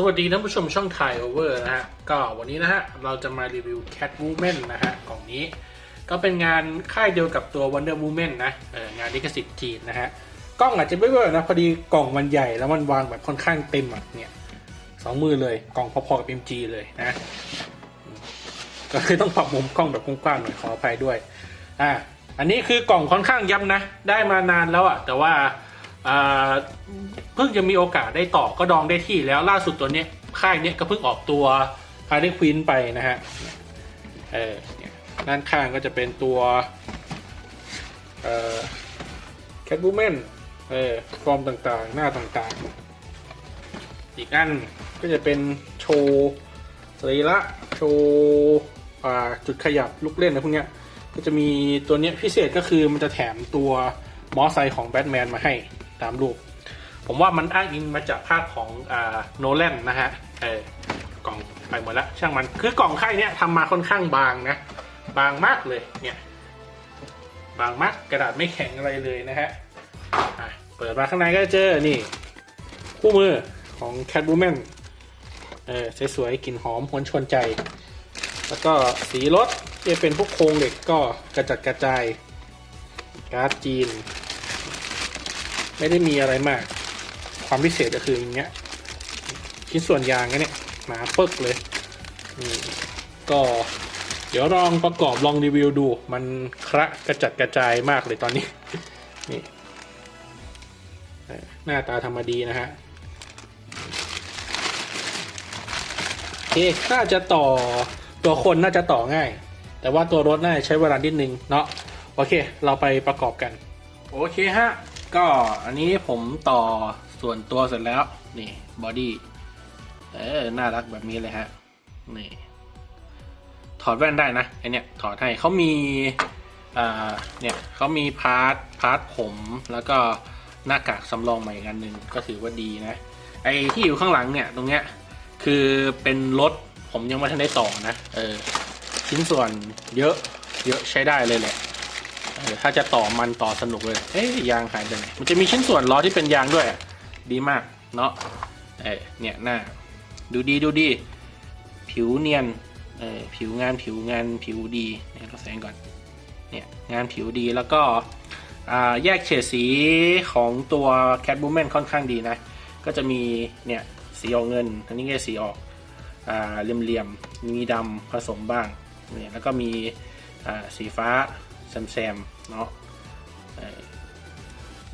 สวัสดีท่านผู้ชมช่องถ่ายโอเวอร์นะฮะ ก็วันนี้นะฮะ เราจะมารีวิว Cat Woman นะฮะกล่องนี้ ก็เป็นงานค่ายเดียวกับตัว Wonder Woman นะเอองานลิขสิทธิ์จีนนะฮะ กล้องอาจจะไม่เวอร์นะ พอดีกล่องมันใหญ่แล้วมันวางแบบค่อนข้างเต็มอะเนี่ยสองมือเลยกล่องพอๆกับ MG เลยนะก็คือต้องปรับมุมกล้องแบบกว้างๆหน่อยขออภัยด้วยอ่าอันนี้คือกล่องค่อนข้างยับนะ ได้มานานแล้วอะแต่ว่า เพิ่งจะมีโอกาสได้ต่อก็ดองได้ที่แล้วล่าสุดตัวเนี้ยค่ายเนี้ยก็เพิ่งออกตัวฮาร์ y ควินไปนะฮะเออเนี่ยด้านข้างก็จะเป็นตัวแคทบูแมนเออฟอร์มต่างๆ หน้าต่างๆ อีกอันก็จะเป็นโชว์สรีระโชว์จุดขยับลูกเล่นอะไรพวกเนี้ยก็จะมีตัวเนี้ยพิเศษก็คือมันจะแถมตัวมอไซค์ของแบทแมนมาให้ ตามรูป ผมว่ามันอ้างอิงมาจากภาคของโนแลนนะฮะเออกล่องไปหมดแล้วช่างมันคือกล่องค่เนี้ยทำมาค่อนข้างบางนะ บางมากเลยเนี่ย บางมากกระดาษไม่แข็งอะไรเลยนะฮะะเปิดมาข้างในก็จะเจอนี่ คู่มือของ Catwoman เออสวยๆกลิ่นหอมหวนชวนใจ แล้วก็สีรถที่เป็นพวกโครงเหล็กก็กระจัดกระจาย การ์ดจีน ไม่ได้มีอะไรมาก ความพิเศษก็คืออย่างเงี้ยชิ้นส่วนยางก็เนี่ยหนาปึกเลยก็เดี๋ยวลองประกอบลองรีวิวดู มันคระกระจัดกระจายมากเลยตอนนี้นี่หน้าตาธรรมดีนะฮะโอเคน่าจะต่อตัวคนน่าจะต่อง่าย แต่ว่าตัวรถน่าจะใช้เวลานิดนึงเนาะโอเค เราไปประกอบกัน โอเคฮะ ก็อันนี้ผมต่อส่วนตัวเสร็จแล้ว นี่บอดี้เออ น่ารักแบบนี้เลยฮะ นี่ ถอดแว่นได้นะไอเนี้ยถอดให้เขามีอ่าเนี่ยเขามีพาร์ทพาร์ทผมแล้วก็หน้ากากสำรองใหม่อีกอันหนึ่งก็ถือว่าดีนะ ไอที่อยู่ข้างหลังเนี่ยตรงเนี้ยคือเป็นรถผมยังไม่ทันได้ต่อนะ เออชิ้นส่วนเยอะเยอะใช้ได้เลยแหละ เออถ้าจะต่อมันต่อสนุกเลย เอ๊ยยางหายไปไหน มันจะมีชิ้นส่วนล้อที่เป็นยางด้วยอะดีมากเนาะ เอเนี่ยหน้า ดูดีดูดี ผิวเนียน เออผิวงานผิวงานผิวดีเนี่ยเราแสงก่อน เนี่ยงานผิวดีแล้วก็แยกเฉดสีของตัว Catwoman ค่อนข้างดีนะ ก็จะมีเนี่ยสีออกเงินอันนี้ก็สีออกเหลี่ยมๆ มีดำผสมบ้างเนี่ยแล้วก็มีสีฟ้า แซมๆเนาะ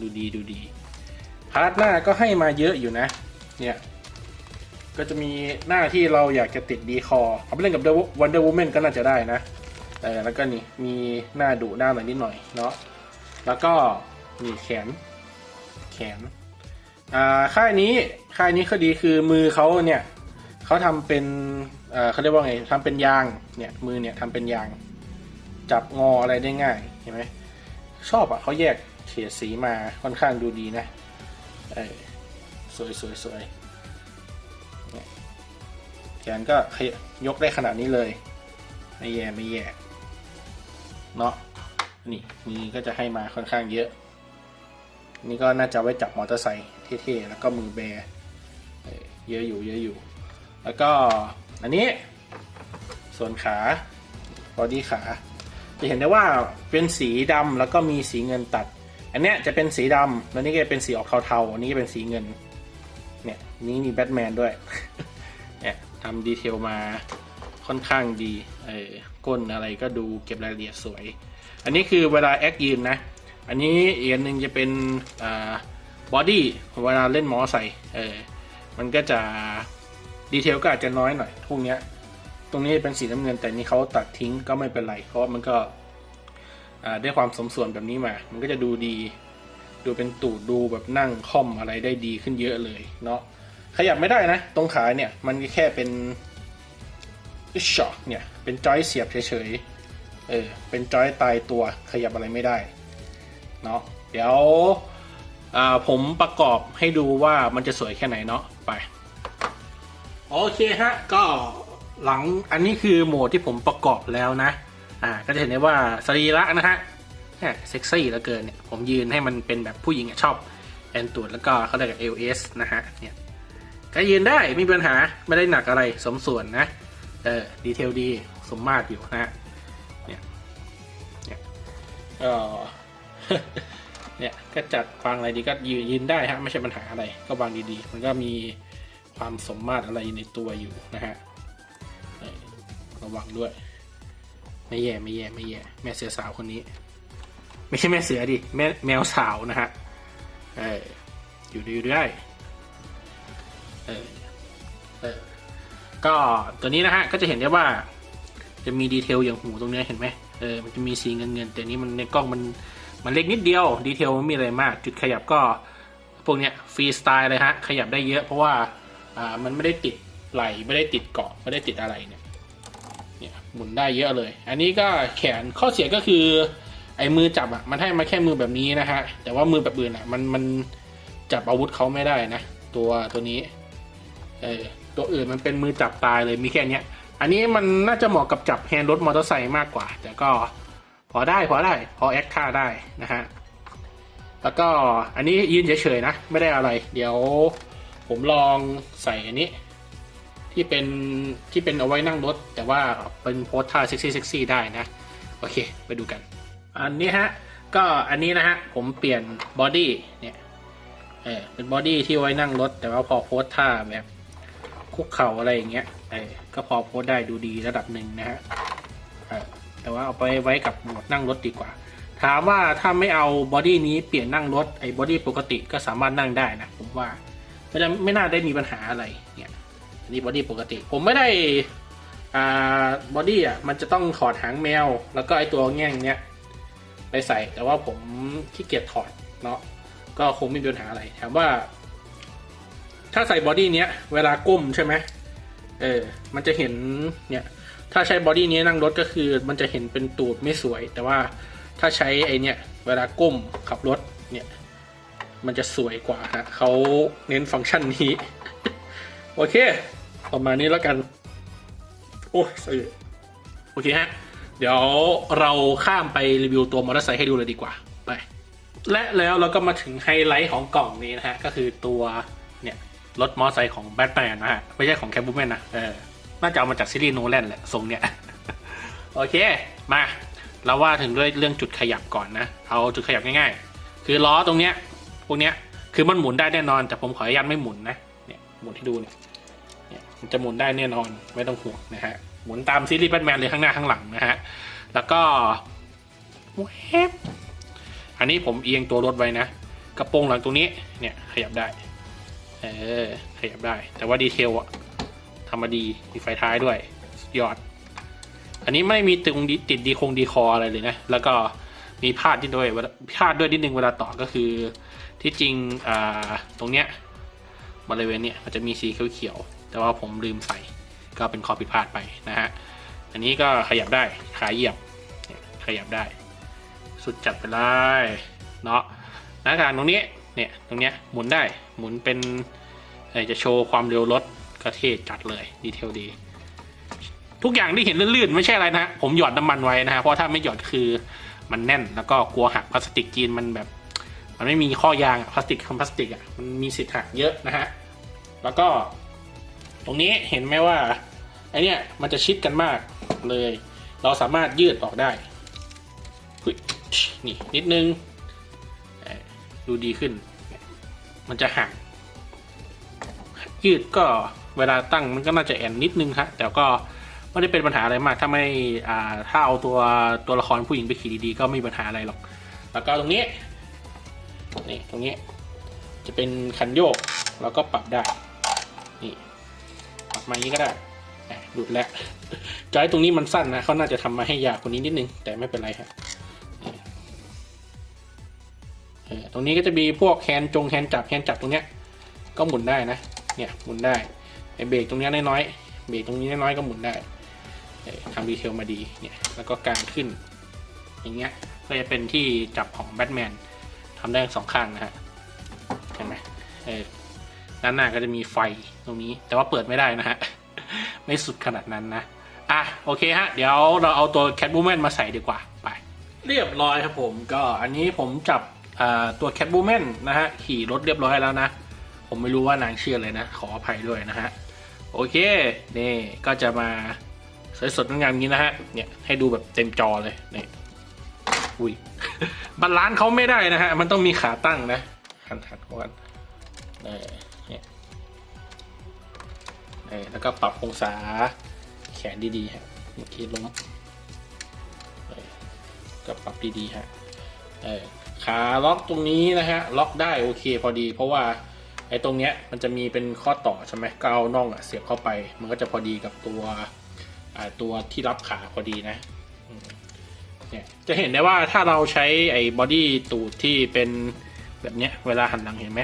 ดูดีดูดี พาร์ทหน้าก็ให้มาเยอะอยู่นะ เนี่ย ก็จะมีหน้าที่เราอยากจะติดดีคอเอาไปเล่นกับ Wonder Woman ก็น่าจะได้นะเออแล้วก็นี่มีหน้าดุหน้าหน่อยนิดหน่อยเนาะแล้วก็มีแขน แขนอ่าค่ายนี้ค่ายนี้ข้อดีคือมือเขาเนี่ยเขาทำเป็นเอ่อเขาเรียกว่าไงทำเป็นยางเนี่ยมือเนี่ยทำเป็นยาง จับงออะไรได้ง่ายเห็นไหมชอบอะเขาแยกเฉดสีมาค่อนข้างดูดีนะเออสวยสวยสวยเทียแขนก็ยกได้ขนาดนี้เลย ไม่แย่ไม่แย่เนาะนี่มือก็จะให้มาค่อนข้างเยอะ นี่ก็น่าจะไว้จับมอเตอร์ไซค์เท่ๆแล้วก็มือแบร์เออเยอะอยู่เยอะอยู่ แล้วก็อันนี้ส่วนขาบอดี้ขา จะเห็นได้ว่าเป็นสีดำแล้วก็มีสีเงินตัด อันเนี้ยจะเป็นสีดำแล้วนี่ก็เป็นสีออกเทาๆอันนี้เป็นสีเงิน เนี่ยนี่มีแบทแมนด้วย เนี่ยทำดีเทลมาค่อนข้างดีเออก้นอะไรก็ดูเก็บรายละเอียดสวย อันนี้คือเวลาแอคยืนนะ อันนี้อีกอันหนึ่งจะเป็นอ่าบอดี้เวลาเล่นมอใส่เออมันก็จะดีเทลก็อาจจะน้อยหน่อยพวกเนี้ย ตรงนี้เป็นสีน้ำเงิน แต่นี่เขาตัดทิ้งก็ไม่เป็นไร เพราะมันก็ได้ความสมส่วนแบบนี้มา มันก็จะดูดี ดูเป็นตูดดูแบบนั่งค่อมอะไรได้ดีขึ้นเยอะเลยเนาะขยับไม่ได้นะ ตรงขาเนี่ย มันแค่เป็นช็อตเนี่ย เป็นจอยเสียบเฉยๆ เออ เป็นจอยตายตัวขยับอะไรไม่ได้ เนาะ เดี๋ยวผมประกอบให้ดูว่ามันจะสวยแค่ไหนเนาะ ไป โอเคฮะ ก็ หลังอันนี้คือโหมดที่ผมประกอบแล้วนะ อ่า ก็จะเห็นได้ว่าสรีระนะฮะแหม่เซ็กซี่เหลือเกินเนี่ย ผมยืนให้มันเป็นแบบผู้หญิงชอบแอนตูดแล้วก็เขาเรียกว่า LS นะฮะ เนี่ยก็ยืนได้ไม่มีปัญหาไม่ได้หนักอะไรสมส่วนนะ เออ ดีเทลดี สมมาตรอยู่นะฮะ เนี่ย เนี่ยก็เนี่ย ก็จัดวางอะไรดีก็ยืนยืนได้ฮะ ไม่ใช่ปัญหาอะไร ก็วางดีๆ มันก็มีความสมมาตรอะไรในตัวอยู่นะฮะ ระวังด้วย ไม่แย่ไม่แย่ไม่แย่ แม่เสือสาวคนนี้ ไม่ใช่แม่เสือดิแม่แมวสาวนะฮะเอออยู่ดีอยู่ได้เออเออก็ตัวนี้นะฮะก็จะเห็นได้ว่า จะมีดีเทลอย่างหูตรงนี้เห็นไหมเออมันจะมีสีเงินเงินแต่นี้มันในกล้องมันมันเล็กนิดเดียวดีเทลมันไม่มีอะไรมาก จุดขยับก็พวกเนี้ยฟรีสไตล์เลยฮะ ขยับได้เยอะเพราะว่าอ่ามันไม่ได้ติดไหลไม่ได้ติดเกาะไม่ได้ติดอะไรเนี่ย เนี่ยหมุนได้เยอะเลย อันนี้ก็แขนข้อเสียก็คือ ไอ้มือจับอะมันให้มาแค่มือแบบนี้นะฮะแต่ว่ามือแบบอื่นอะมันมันจับอาวุธเขาไม่ได้นะ ตัวตัวนี้เออตัวอื่นมันเป็นมือจับตายเลยมีแค่เนี้ยอันนี้มันน่าจะเหมาะกับจับแฮนด์รถมอเตอร์ไซค์มากกว่า แต่ก็พอได้พอได้พอแอคท่าได้นะฮะแล้วก็อันนี้ยืนเฉยๆนะ ไม่ได้อะไร เดี๋ยวผมลองใส่อันนี้ ที่เป็นที่เป็นเอาไว้นั่งรถ แต่ว่าเป็นโพสท่าเซ็กซี่เซ็กซี่ได้นะ โอเค ไปดูกัน อันนี้ฮะ ก็อันนี้นะฮะ ผมเปลี่ยนบอดี้เนี่ยเออเป็นบอดี้ที่ไว้นั่งรถ แต่ว่าพอโพสท่าแบบคุกเข่าอะไรอย่างเงี้ยเออก็พอโพสได้ดูดีระดับหนึ่งนะฮะแต่ว่าเอาไปไว้กับโหมดนั่งรถดีกว่า ถามว่าถ้าไม่เอาบอดี้นี้เปลี่ยนนั่งรถไอ้บอดี้ปกติก็สามารถนั่งได้นะผมว่าไม่ได้ไม่น่าได้มีปัญหาอะไรเนี่ย นนี้บอดี้ปกติ ผมไม่ได้อ่าบอดี้อะมันจะต้องถอดหางแมว แล้วก็ไอตัวแง่งเนี้ยไปใส่แต่ว่าผมขี้เกียจถอดเนาะก็คงไม่มีปัญหาอะไรถามว่า ถ้าใส่บอดี้เนี้ยเวลาก้มใช่ไหมเออมันจะเห็นเนี่ยถ้าใช้บอดี้นี้นั่งรถก็คือมันจะเห็นเป็นตูดไม่สวย แต่ว่าถ้าใช้ไอเนี้ยเวลาก้มขับรถเนี่ยมันจะสวยกว่าฮะเขาเน้นฟังก์ชันนี้ โอเค ประมาณนี้แล้วกัน โอ้ยสโอเคฮะ เดี๋ยวเราข้ามไปรีวิวตัวมอเตอร์ไซค์ให้ดูเลยดีกว่า ไป และแล้วเราก็มาถึงไฮไลท์ของกล่องนี้นะฮะ ก็คือตัวเนี่ยรถมอเตอร์ไซค์ของแบทแมนนะฮะ ไม่ใช่ของแคปบูแมนนะ เออ น่าจะเอามาจากซีรีส์โนแลนแหละทรงเนี่ย โอเค มา เราว่าถึงด้วยเรื่องจุดขยับก่อนนะ เอาจุดขยับง่ายๆ คือล้อตรงเนี้ย พวกเนี้ย คือมันหมุนได้แน่นอน แต่ผมขออนุญาตไม่หมุนนะ หมุนให้ดูเนี่ยเนี่ยมันจะหมุนได้แน่นอนไม่ต้องห่วงนะฮะหมุนตามซีรีส์แบทแมนเลยข้างหน้าข้างหลังนะฮะแล้วก็แวบอันนี้ผมเอียงตัวรถไว้นะ กระโปรงหลังตรงนี้เนี่ยขยับได้เออขยับได้ แต่ว่าดีเทลอะทำมาดีมีไฟท้ายด้วยยอด อันนี้ไม่มีตรงติดดีคงดีคออะไรเลยนะ แล้วก็มีพลาดที่ด้วยพลาดด้วยนิดนึงเวลาต่อก็คือที่จริงอ่าตรงเนี้ย บริเวณเนี่ยมันจะมีสีเขียวๆแต่ว่าผมลืมใส่ ก็เป็นข้อผิดพลาดไปนะฮะอันนี้ก็ขยับได้ขาเหยียบขยับได้ สุดจัดไปเลยเนาะหน้าต่างตรงนี้เนี่ยตรงเนี้ยหมุนได้หมุนเป็นจะโชว์ความเร็วรถก็เท่จัดเลยดีเทลดี ทุกอย่างที่เห็นลื่นๆ ไม่ใช่อะไรนะฮะผมหยอดน้ำมันไว้นะฮะเพราะถ้าไม่หยอดคือมันแน่นแล้วก็กลัวหักพลาสติกจีนมันแบบ มันไม่มีข้อยางพลาสติกคำพลาสติกอะมันมีสิทธิ์หักเยอะนะฮะแล้วก็ตรงนี้เห็นไหมว่าไอเนี้ยมันจะชิดกันมากเลย เราสามารถยืดออกได้นี่นิดนึงดูดีขึ้น มันจะห่างยืดก็เวลาตั้งมันก็น่าจะแอนนิดนึงครับแต่ก็ไม่ได้เป็นปัญหาอะไรมาก ถ้าไม่ถ้าเอาตัวตัวละครผู้หญิงไปขี่ดีๆ ก็ไม่มีปัญหาอะไรหรอก แล้วก็ตรงนี้ นี่ตรงนี้จะเป็นคันโยกเราก็ปรับได้ นี่ปรับมาอย่างนี้ก็ได้หลุดแล้วจอยตรงนี้มันสั้นนะเขาน่าจะทำมาให้ยาวกว่านี้นิดนึง แต่ไม่เป็นไรครับตรงนี้ก็จะมีพวกแฮนจงแฮนจับแฮนจับตรงเนี้ยก็หมุนได้นะ เนี่ยหมุนได้ไอเบรกตรงเนี้ยน้อยๆเบรกตรงนี้น้อยๆก็หมุนได้ทำดีเทลมาดีเนี่ยแล้วก็กางขึ้น อย่างเงี้ยก็จะเป็นที่จับของแบทแมน ทำได้สองข้างนะฮะเห็นไหมเออด้านหน้าก็จะมีไฟตรงนี้ แต่ว่าเปิดไม่ได้นะฮะ ไม่สุดขนาดนั้นนะ อะ โอเคฮะ เดี๋ยวเราเอาตัว Catwoman มาใส่ดีกว่า ไป เรียบร้อยครับผม ก็อันนี้ผมจับตัว Catwoman นะฮะ ขี่รถเรียบร้อยแล้วนะ ผมไม่รู้ว่านางเชื่ออะไรนะ ขออภัยด้วยนะฮะ โอเค นี่ก็จะมาสวยสดงดงามนี้นะฮะ เนี่ย ให้ดูแบบเต็มจอเลยนี่อุ้ย บาลานซ์เขาไม่ได้นะฮะ มันต้องมีขาตั้งนะหันหันวันเนี่ยแล้วก็ปรับองศาแขนดีๆฮะเมื่อกี้ล้มก็ปรับดีๆฮะเออขาล็อกตรงนี้นะฮะ ล็อกได้โอเคพอดี เพราะว่าไอ้ตรงเนี้ยมันจะมีเป็นข้อต่อใช่ไหมก็เอาน่องอะเสียบเข้าไป มันก็จะพอดีกับตัวตัวที่รับขาพอดีนะ จะเห็นได้ว่าถ้าเราใช้ไอ้บอดี้ตูดที่เป็นแบบเนี้ยเวลาหันหลังเห็นไหม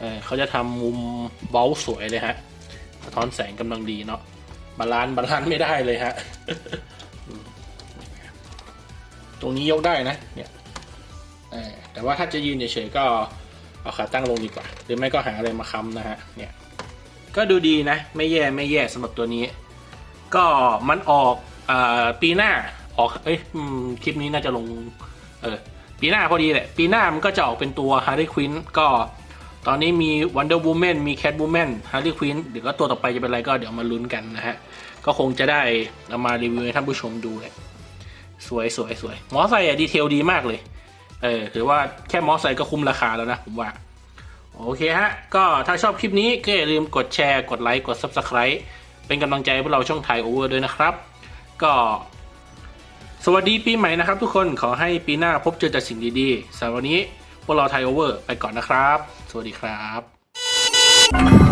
เออเขาจะทำมุมเบ้าสวยเลยฮะสะท้อนแสงกำลังดีเนาะบาลานซ์บาลานซ์ไม่ได้เลยฮะตรงนี้ยกได้นะเนี่ยแต่ว่าถ้าจะยืนเฉยๆก็เอาขาตั้งลงดีกว่า หรือไม่ก็หาอะไรมาค้ำนะฮะเนี่ยก็ดูดีนะ ไม่แย่ไม่แย่สำหรับตัวนี้ ก็มันออกอปีหน้า ออกเอ้ยคลิปนี้น่าจะลง เออ ปีหน้าพอดีแหละ ปีหน้ามันก็จะออกเป็นตัว Harley q u i n ก็ตอนนี้มี Wonder Woman มี Catwoman Harley Quinn เดี๋ยวก็ตัวต่อไปจะเป็นอะไรก็เดี๋ยวมาลุ้นกันนะฮะ ก็คงจะได้เอามารีวิวให้ท่านผู้ชมดูเลยสวยสวยสวยมอไซค์อะดีเทลดีมากเลย เออถือว่าแค่มอไซค์ก็คุ้มราคาแล้วนะผมว่า โอเคฮะ ก็ถ้าชอบคลิปนี้ก็อย่าลืมกดแชร์ กดไลค์ กด Subscribe เป็นกำลังใจให้พวกเราช่องไทยโอเวอร์ด้วยนะครับ ก็ สวัสดีปีใหม่นะครับทุกคนขอให้ปีหน้าพบเจอแต่สิ่งดีๆสำหรับวันนี้พวกเราไทยโอเวอร์ไปก่อนนะครับ สวัสดีครับ